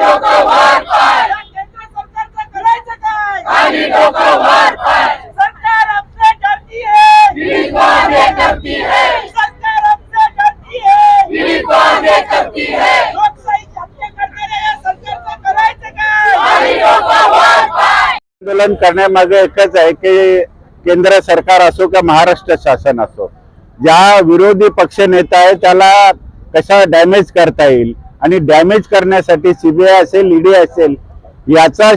डोकं वर पाय डोकं वर पाय सरकार आपसे डरती है वादे करती है सरकार आपसे डरती है वादे करती है आंदोलन करण्यामागे एकच आहे की केंद्र सरकार असो किंवा महाराष्ट्र शासन असो ज्या विरोधी पक्षनेता आहे त्याला कशा डॅमेज करता येईल? आणि डॅमेज करण्यासाठी सीबीआय असेल ईडी असेल याचा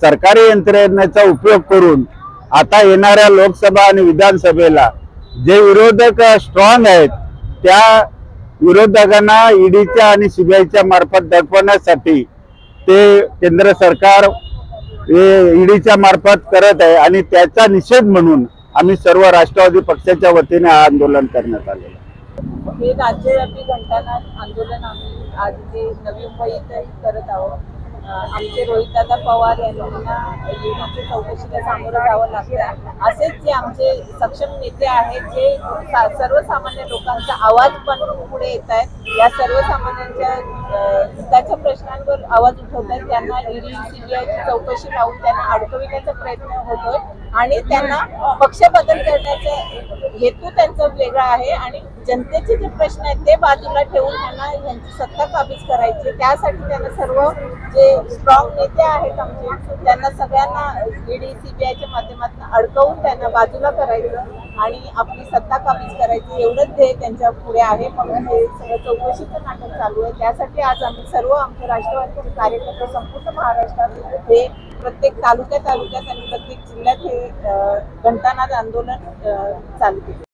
सरकारी यंत्रणेचा उपयोग करून आता येणाऱ्या लोकसभा आणि विधानसभेला जे विरोधक स्ट्रॉंग आहेत त्या विरोधकांना ईडीच्या आणि सीबीआयच्या मार्फत दडपण्यासाठी ते केंद्र सरकार ईडीच्या मार्फत करत आहे आणि त्याचा निषेध म्हणून आम्ही सर्व राष्ट्रवादी पक्षाच्या वतीने हा आंदोलन करण्यात आलेलं आहे. हे राज्यव्यापी घंटानाद आंदोलन आम्ही आज ते नवी मुंबईतही करत आहोत. आमचे रोहितदादा पवार यांना ईडीच्या चौकशीला सामोरं जावं लागतं असेच जे आमचे सक्षम नेते आहेत जे सर्वसामान्य लोकांचा आवाज पण पुढे येत आहेत या सर्वसामान्यांच्या हिताच्या प्रश्नांवर आवाज उठवत आहेत. त्यांना ईडी सीबीआयची चौकशी लावून त्यांना अडकविण्याचा प्रयत्न होतोय आणि त्यांना पक्ष बदल करण्याचे हेतू त्यांचा वेगळा आहे आणि जनतेचे जे प्रश्न आहेत ते बाजूला ठेवून त्यांना यांची सत्ता काबीज करायची. त्यासाठी त्यांना सर्व जे स्ट्रॉंग नेते आहेत आमचे त्यांना सगळ्यांना ईडी सीबीआयच्या माध्यमातून अडकवून त्यांना बाजूला करायचं आणि आपली सत्ता काबीज करायची एवढंच ध्येय त्यांच्या पुढे आहे. म्हणून हे सगळं चौकशीचं नाटक चालू आहे. त्यासाठी आज आम्ही सर्व आमचे राष्ट्रवादीचे कार्यकर्ते संपूर्ण महाराष्ट्रात हे प्रत्येक तालुक्या तालुक्यात आणि प्रत्येक जिल्ह्यात हे घंटानाद आंदोलन चालू केले.